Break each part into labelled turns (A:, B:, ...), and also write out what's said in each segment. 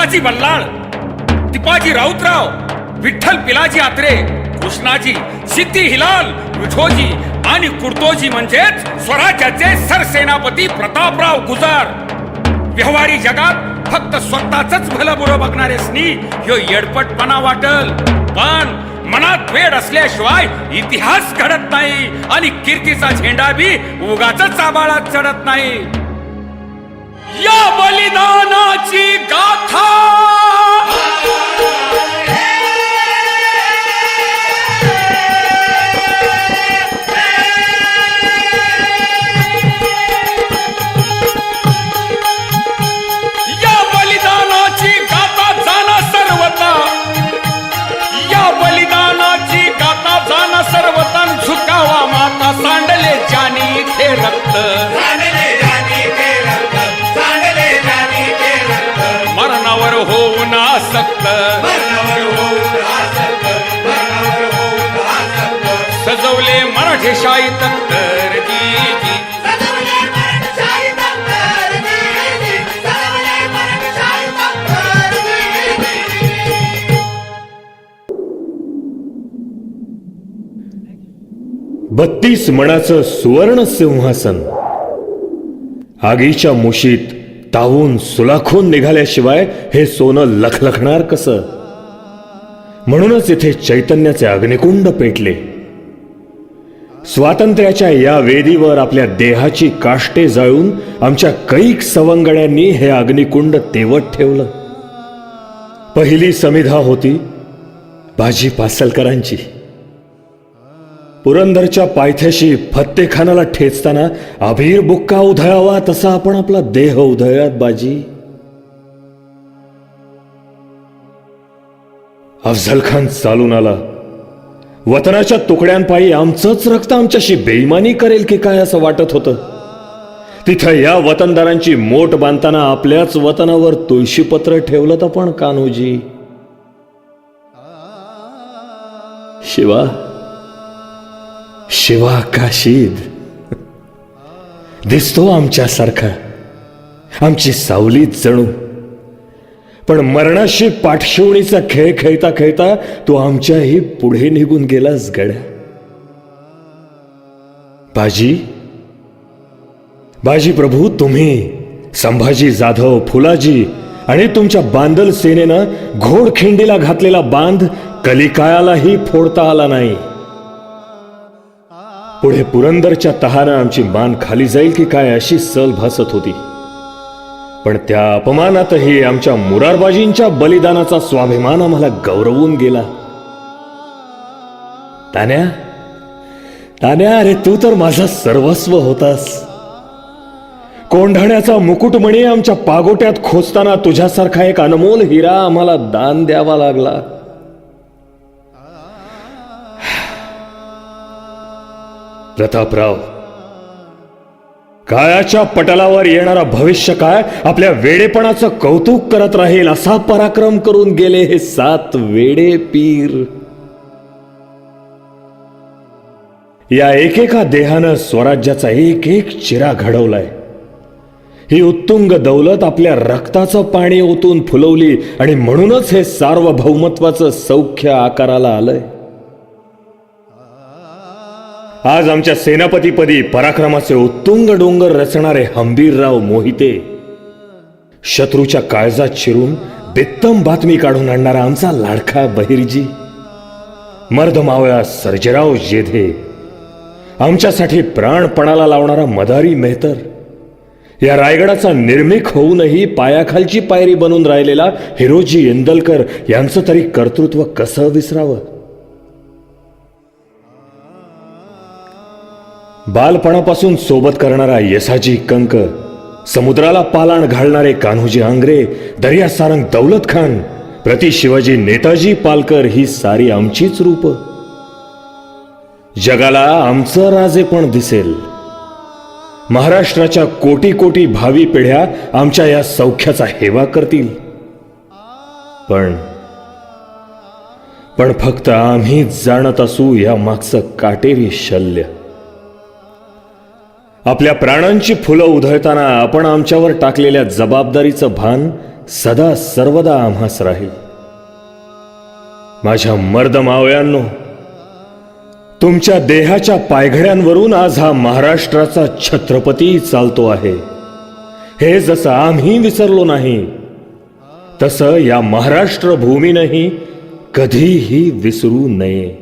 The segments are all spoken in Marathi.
A: संभाजी बल्लाळ दीपाजी राऊतराव विठ्ठल पिलाजी आत्रे कृष्णाजी सिद्धी हिलाल विठोजी आणि कुर्तोजी म्हणजेच स्वराज्याचे सरसेनापती प्रतापराव गुजर. व्यवहारी जगात फक्त स्वतःच भलं बुरं बघणारे स्नी ह्यो येडपटपणा वाटल. पण मनात वेळ असल्याशिवाय इतिहास घडत नाही आणि कीर्तीचा झेंडा बी उगाच चाबाळात चढत नाही. या बलिदानाची गाथा. या बलिदानाची गाथा जाना सर्वता या बलिदानाची गाथा जाना सर्वता झुकावा माता सांडले जानी इथे रक्त. सजवले मराठी शाही दीदी.
B: बत्तीस मणाचं सुवर्ण सिंहासन. आगीच्या मुशीत तावून सुलाखून निघाल्याशिवाय हे सोनं लखलखणार कसं? म्हणूनच इथे चैतन्याचे अग्निकुंड पेटले. स्वातंत्र्याच्या या वेदीवर आपल्या देहाची काष्टे जाळून आमच्या कैक सवंगड्यांनी हे अग्निकुंड तेवत ठेवलं. पहिली समिधा होती बाजी पासलकरांची. पुरंदरच्या पायथ्याशी फत्तेखानाला ठेचताना अभीर बुक्का उधळावा तसा आपण आपला देह उधळ्यात बाजी. अफझल खान चालून आला. वतनाच्या तुकड्यांपायी आमचंच रक्त आमच्याशी बेईमानी करेल की काय असं वाटत होतं. तिथं या वतनदारांची मोठ बांधताना आपल्याच वतनावर तुळशीपत्र ठेवलं तर पण कान्होजी. शिवा शिवा काशीद दिसतो आमच्यासारखा. आमची सावलीच जणू. पण मरणाशी पाठशिवणीचा खेळ खेळता खेळता तो आमच्याही पुढे निघून गेलास गड्या. बाजी? बाजी प्रभू तुम्ही संभाजी जाधव फुलाजी आणि तुमच्या बांदल सेनेनं घोडखिंडीला घातलेला बांध कलिकायालाही फोडता आला नाही. पुढे पुरंदरच्या तहानं आमची मान खाली जाईल की काय अशी सल भासत होती. पण त्या अपमानातही आमच्या मुरारबाजींच्या बलिदानाचा स्वाभिमान आम्हाला गौरवून गेला. तान्या तान्या अरे तू तर माझा सर्वस्व होतास. कोंढाण्याचा मुकुटमणी आमच्या पागोट्यात खोचताना तुझ्यासारखा एक अनमोल हिरा आम्हाला दान द्यावा लागला. प्रतापराव काळाच्या पटलावर येणारा भविष्य काय? आपल्या वेडेपणाचं कौतुक करत राहील असा पराक्रम करून गेले हे सात वेडे पीर. या एकेका देहानं स्वराज्याचा एक एक चिरा घडवलाय. ही उत्तुंग दौलत आपल्या रक्ताचं पाणी ओतून फुलवली आणि म्हणूनच हे सार्वभौमत्वाचं सौख्य आकाराला आलंय. आज आमच्या सेनापतीपदी पराक्रमाचे उत्तुंग डोंगर रचणारे हंबीरराव मोहिते. शत्रूच्या काळजात शिरून बेत्तम बातमी काढून आणणारा आमचा लाडका बहिर्जी. मर्दमावळा सर्जेराव जेधे. आमच्यासाठी प्राणपणाला लावणारा मदारी मेहतर. या रायगडाचा निर्मिक होऊनही पायाखालची पायरी बनून राहिलेला हिरोजी इंदलकर यांचं तरी कर्तृत्व कसं विसरावं? बालपणापासून सोबत करणारा यसाजी कंक समुद्राला पालाण घालणारे कान्होजी आंग्रे दर्या सारंग दौलत खान प्रति शिवाजी नेताजी पालकर ही सारी आमचीच रूप. जगाला आमचं राजे पण दिसेल. महाराष्ट्राच्या कोटी कोटी भावी पिढ्या आमच्या या सौख्याचा हेवा करतील. पण पण फक्त आम्हीच जाणत असू या मागचं काटेरी शल्य. आपल्या प्राणांची फुलं उधळताना आपण आमच्यावर टाकलेल्या जबाबदारीचं भान सदा सर्वदा आम्हास राहील. माझ्या मर्द मावळ्यांनो तुमच्या देहाच्या पायघड्यांवरून आज हा महाराष्ट्राचा छत्रपती चालतो आहे. हे जसं आम्ही विसरलो नाही तसं या महाराष्ट्र भूमीनंही कधीही विसरू नये.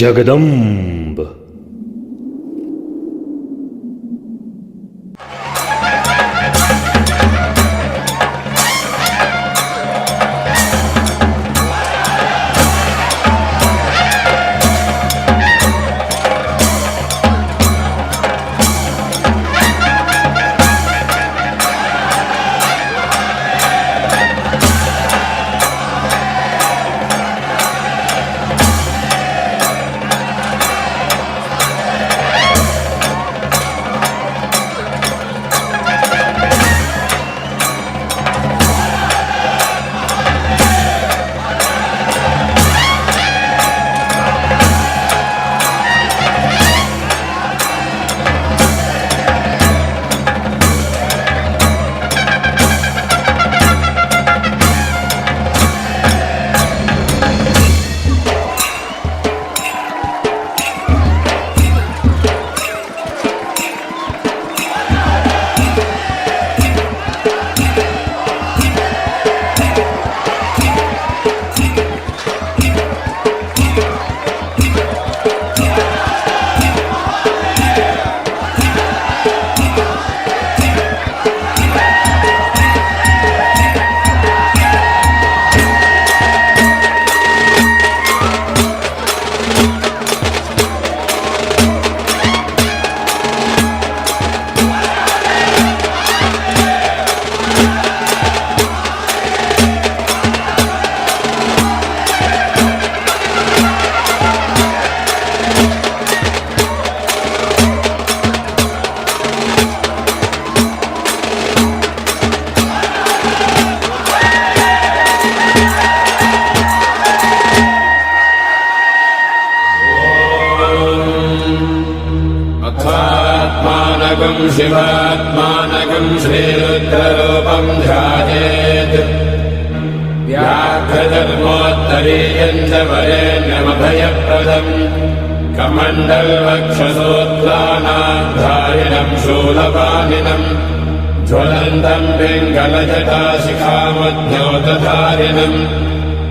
B: जगदंब!
C: शिवात्मानकम् श्रीरुद्ररूपम् ध्यायेत्। व्याघ्रधर्मोत्तरीयम् च वरेण्यमभयप्रदम् कमण्डलवक्षसोत्लानाधारिणम् शूलपानिनम् ज्वलन्तम् पिङ्गलजटाशिखामध्योतधारिणम्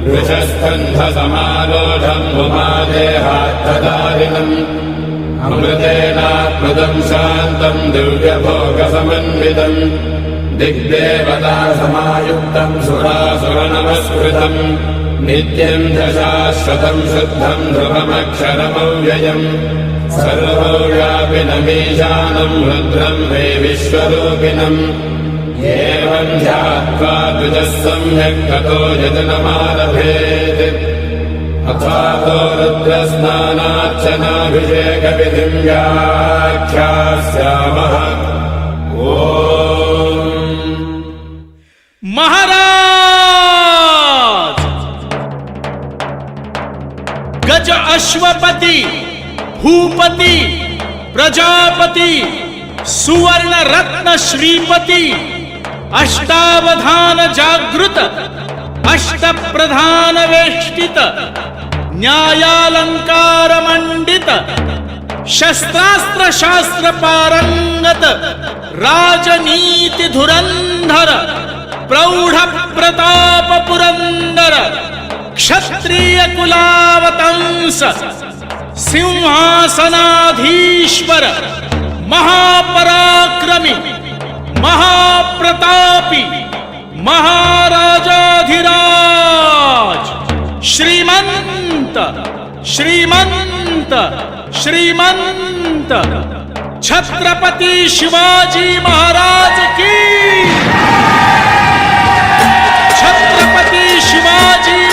C: वृषस्कन्धसमारोढम् उमादेहार्थधारिणम् अमृतेनात्मदम् शान्तम् दिव्यभोगसमन्वितम् दिग्देवता समायुक्तम् सुरासुरनमस्कृतम् नित्यम् च शाश्वतम् शुद्धम् ध्रुवमक्षरमव्ययम् सर्वव्यापिनमीशानम् रुद्रम् वे विश्वरूपिणम् एवम् ध्यात्वा द्विजः सम्यक् ततो यजनमारभेत् अथातो रुद्रस्नानार्चनाभिषेकविधिम् व्याख्यास्यामः
D: महाराज! गज अश्वपती भूपती प्रजापती सुवर्ण रत्न श्रीपती अष्टावधान जागृत अष्टप्रधान वेष्टित न्यायालंकार मंडित शस्त्रास्त्र शास्त्र पारंगत राजनीति धुरंधर प्रौढ प्रताप पुरंदर क्षत्रिय कुलावतंस सिंहासनाधीश्वर महापराक्रमी महाप्रतापी महाराजाधिराज श्रीमंत श्रीमंत श्रीमंत। छत्रपती शिवाजी महाराज की Chhatrapati Shivaji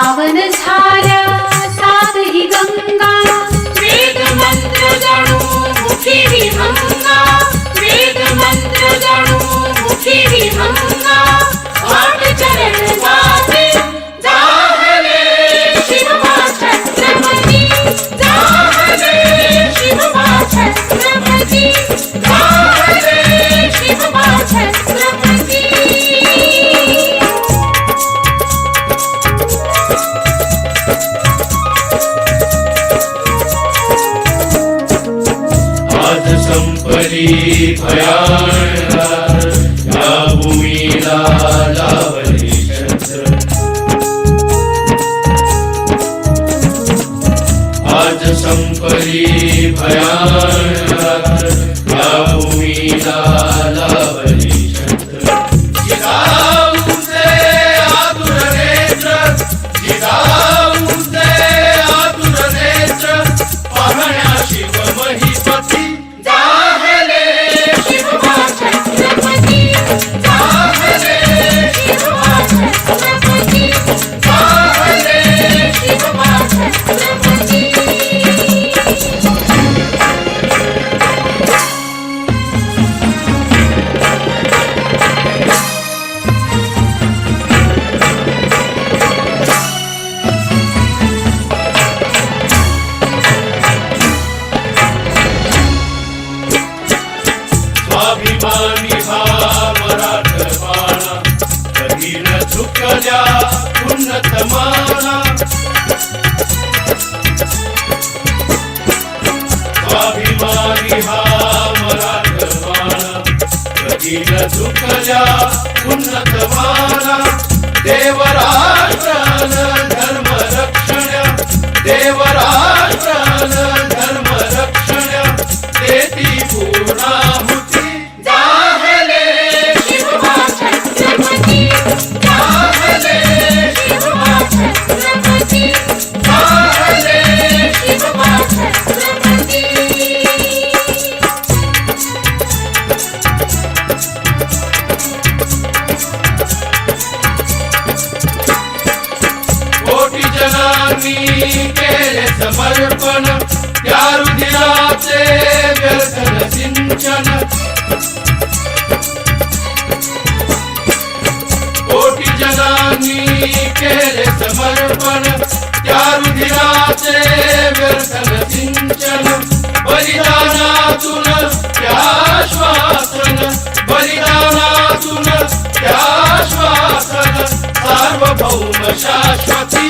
E: Alan is hiding. या भूमीला लाभली शस्त्र आज भयान मी केले समर्पण. त्या रुधिराचे व्यर्थ सिंचन. कोटी जनांनी केले समर्पण. त्या रुधिराचे व्यर्थ सिंचन. बलिदानातून त्या श्वासन बलिदानातून त्या श्वासन सार्वभौम शाश्वती